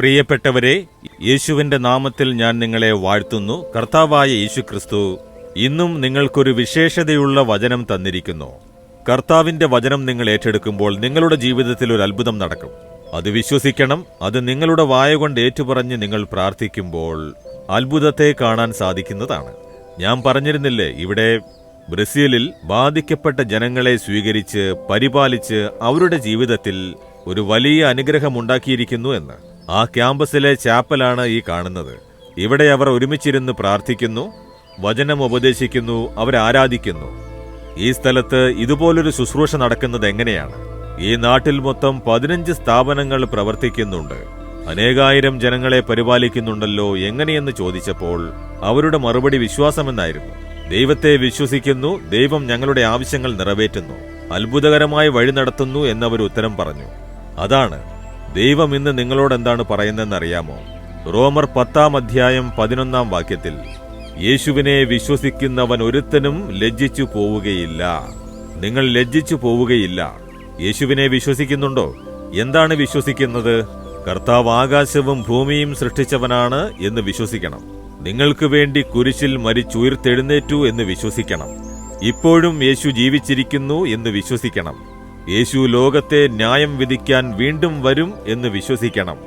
പ്രിയപ്പെട്ടവരെ യേശുവിന്റെ നാമത്തിൽ ഞാൻ നിങ്ങളെ വാഴ്ത്തുന്നു. കർത്താവായ യേശു ക്രിസ്തു ഇന്നും നിങ്ങൾക്കൊരു വിശേഷതയുള്ള വചനം തന്നിരിക്കുന്നു. കർത്താവിന്റെ വചനം നിങ്ങൾ ഏറ്റെടുക്കുമ്പോൾ നിങ്ങളുടെ ജീവിതത്തിൽ ഒരു അത്ഭുതം നടക്കും. അത് വിശ്വസിക്കണം അത് നിങ്ങളുടെ വായ കൊണ്ട് ഏറ്റുപറഞ്ഞ് നിങ്ങൾ പ്രാർത്ഥിക്കുമ്പോൾ അത്ഭുതത്തെ കാണാൻ സാധിക്കുന്നതാണ്. ഞാൻ പറഞ്ഞിരുന്നില്ലേ ഇവിടെ ബ്രസീലിൽ ബാധിക്കപ്പെട്ട ജനങ്ങളെ സ്വീകരിച്ച് പരിപാലിച്ച് അവരുടെ ജീവിതത്തിൽ ഒരു വലിയ അനുഗ്രഹം ഉണ്ടാക്കിയിരിക്കുന്നു എന്ന്. ആ ക്യാമ്പസിലെ ചാപ്പലാണ് ഈ കാണുന്നത്. ഇവിടെ അവർ ഒരുമിച്ചിരുന്ന് പ്രാർത്ഥിക്കുന്നു വചനം ഉപദേശിക്കുന്നു അവരാരാധിക്കുന്നു ഈ സ്ഥലത്ത് ഇതുപോലൊരു ശുശ്രൂഷ നടക്കുന്നത് എങ്ങനെയാണ്? ഈ നാട്ടിൽ മൊത്തം പതിനഞ്ച് സ്ഥാപനങ്ങൾ പ്രവർത്തിക്കുന്നുണ്ട്. അനേകായിരം ജനങ്ങളെ പരിപാലിക്കുന്നുണ്ടല്ലോ എങ്ങനെയെന്ന് ചോദിച്ചപ്പോൾ അവരുടെ മറുപടി വിശ്വാസമെന്നായിരുന്നു. ദൈവത്തെ വിശ്വസിക്കുന്നു ദൈവം ഞങ്ങളുടെ ആവശ്യങ്ങൾ നിറവേറ്റുന്നു അത്ഭുതകരമായി വഴി നടത്തുന്നു എന്നവർ ഉത്തരം പറഞ്ഞു. അതാണ് ദൈവം ഇന്ന് നിങ്ങളോട് എന്താണ് പറയുന്നതെന്നറിയാമോ? റോമർ പത്താം അധ്യായം പതിനൊന്നാം വാക്യത്തിൽ യേശുവിനെ വിശ്വസിക്കുന്നവൻ ഒരുത്തനും ലജ്ജിച്ചു പോവുകയില്ല. നിങ്ങൾ ലജ്ജിച്ചു പോവുകയില്ല. യേശുവിനെ വിശ്വസിക്കുന്നുണ്ടോ? എന്താണ് വിശ്വസിക്കുന്നത്? കർത്താവ് ആകാശവും ഭൂമിയും സൃഷ്ടിച്ചവനാണ് എന്ന് വിശ്വസിക്കണം. നിങ്ങൾക്ക് വേണ്ടി കുരിശിൽ മരിച്ചുയർത്തെഴുന്നേറ്റു എന്ന് വിശ്വസിക്കണം. ഇപ്പോഴും യേശു ജീവിച്ചിരിക്കുന്നു എന്ന് വിശ്വസിക്കണം. യേശു ലോകത്തെ ന്യായം വിധിക്കാൻ വീണ്ടും വരും എന്ന് വിശ്വസിക്കണം.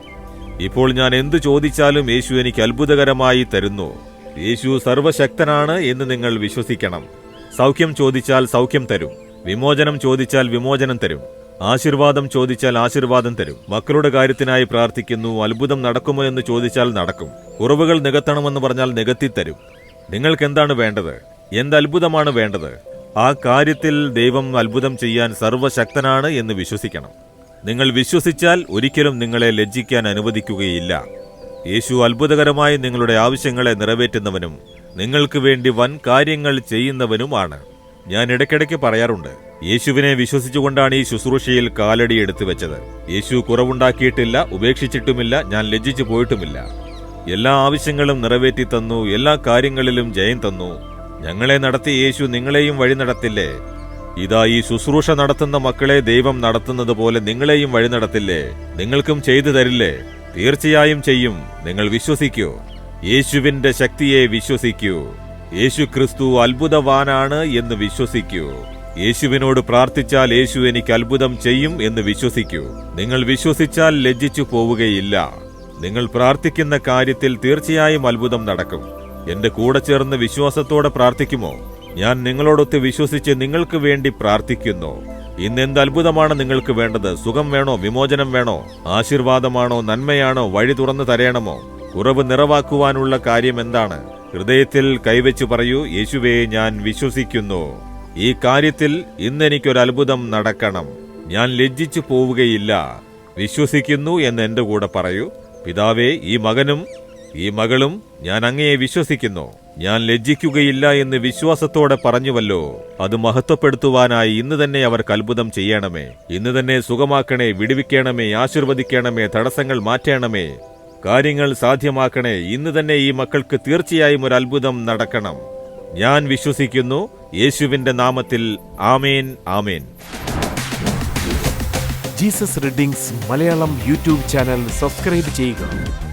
ഇപ്പോൾ ഞാൻ എന്തു ചോദിച്ചാലും യേശു എനിക്ക് അത്ഭുതകരമായി തരുന്നു. യേശു സർവശക്തനാണ് എന്ന് നിങ്ങൾ വിശ്വസിക്കണം. സൗഖ്യം ചോദിച്ചാൽ സൗഖ്യം തരും. വിമോചനം ചോദിച്ചാൽ വിമോചനം തരും. ആശീർവാദം ചോദിച്ചാൽ ആശീർവാദം തരും. മക്കളുടെ കാര്യത്തിനായി പ്രാർത്ഥിക്കുന്നു. അത്ഭുതം നടക്കുമോ എന്ന് ചോദിച്ചാൽ നടക്കും. കുറവുകൾ നികത്തണമെന്ന് പറഞ്ഞാൽ നികത്തി തരും നിങ്ങൾക്ക് എന്താണ് വേണ്ടത്? എന്ത് അത്ഭുതമാണ് വേണ്ടത്? ആ കാര്യത്തിൽ ദൈവം അത്ഭുതം ചെയ്യാൻ സർവശക്തനാണ് എന്ന് വിശ്വസിക്കണം. നിങ്ങൾ വിശ്വസിച്ചാൽ ഒരിക്കലും നിങ്ങളെ ലജ്ജിക്കാൻ അനുവദിക്കുകയില്ല. യേശു അത്ഭുതകരമായി നിങ്ങളുടെ ആവശ്യങ്ങളെ നിറവേറ്റുന്നവനും നിങ്ങൾക്ക് വേണ്ടി വൻ കാര്യങ്ങൾ ചെയ്യുന്നവനുമാണ്. ഞാൻ ഇടയ്ക്കിടയ്ക്ക് പറയാറുണ്ട് യേശുവിനെ വിശ്വസിച്ചുകൊണ്ടാണ് ഈ ശുശ്രൂഷയിൽ കാലടി എടുത്തു വെച്ചത്. യേശു കുറവുണ്ടാക്കിയിട്ടില്ല ഉപേക്ഷിച്ചിട്ടുമില്ല ഞാൻ ലജ്ജിച്ചു പോയിട്ടുമില്ല. എല്ലാ ആവശ്യങ്ങളും നിറവേറ്റി തന്നു എല്ലാ കാര്യങ്ങളിലും ജയം തന്നു. ഞങ്ങളെ നടത്തി യേശു നിങ്ങളെയും വഴി നടത്തില്ലേ? ഇതാ ഈ ശുശ്രൂഷ നടത്തുന്ന മക്കളെ ദൈവം നടത്തുന്നത് പോലെ നിങ്ങളെയും വഴി നടത്തില്ലേ? നിങ്ങൾക്കും ചെയ്തു തരില്ലേ? തീർച്ചയായും ചെയ്യും. നിങ്ങൾ വിശ്വസിക്കൂ. യേശുവിന്റെ ശക്തിയെ വിശ്വസിക്കൂ. യേശു ക്രിസ്തു അത്ഭുതവാനാണ് എന്ന് വിശ്വസിക്കൂ. യേശുവിനോട് പ്രാർത്ഥിച്ചാൽ യേശു എനിക്ക് അത്ഭുതം ചെയ്യും എന്ന് വിശ്വസിക്കൂ. നിങ്ങൾ വിശ്വസിച്ചാൽ ലജ്ജിച്ചു പോവുകയില്ല. നിങ്ങൾ പ്രാർത്ഥിക്കുന്ന കാര്യത്തിൽ തീർച്ചയായും അത്ഭുതം നടക്കും. എന്റെ കൂടെ ചേർന്ന് വിശ്വാസത്തോടെ പ്രാർത്ഥിക്കുമോ? ഞാൻ നിങ്ങളോടൊത്ത് വിശ്വസിച്ച് നിങ്ങൾക്ക് വേണ്ടി പ്രാർത്ഥിക്കുന്നു. ഇന്ന് എന്ത് അത്ഭുതമാണ് നിങ്ങൾക്ക് വേണ്ടത്? സുഖം വേണോ? വിമോചനം വേണോ? ആശീർവാദമാണോ? നന്മയാണോ? വഴി തുറന്നു തരയണമോ കുറവ് നിറവാക്കുവാനുള്ള കാര്യം എന്താണ്? ഹൃദയത്തിൽ കൈവച്ച് പറയൂ യേശുവേ ഞാൻ വിശ്വസിക്കുന്നു. ഈ കാര്യത്തിൽ ഇന്ന് എനിക്കൊരു അത്ഭുതം നടക്കണം. ഞാൻ ലജ്ജിച്ചു പോവുകയില്ല. വിശ്വസിക്കുന്നു എന്ന് എന്റെ കൂടെ പറയൂ. പിതാവേ ഈ മകനും ഈ മകളും ഞാൻ അങ്ങയെ വിശ്വസിക്കുന്നു. ഞാൻ ലജ്ജിക്കുകയില്ല എന്ന് വിശ്വാസത്തോടെ പറഞ്ഞുവല്ലോ. അത് മഹത്വപ്പെടുത്തുവാനായി ഇന്ന് തന്നെ അവർക്ക് അത്ഭുതം ചെയ്യണമേ. ഇന്ന് തന്നെ സുഖമാക്കണേ വിടുവിക്കണമേ ആശീർവദിക്കണമേ തടസ്സങ്ങൾ മാറ്റണമേ. കാര്യങ്ങൾ സാധ്യമാക്കണേ ഇന്ന് തന്നെ ഈ മക്കൾക്ക് തീർച്ചയായും ഒരു അത്ഭുതം നടക്കണം. ഞാൻ വിശ്വസിക്കുന്നു യേശുവിന്റെ നാമത്തിൽ ആമേൻ ആമേൻ. Jesus readings Malayalam YouTube channel subscribe ചെയ്യുക.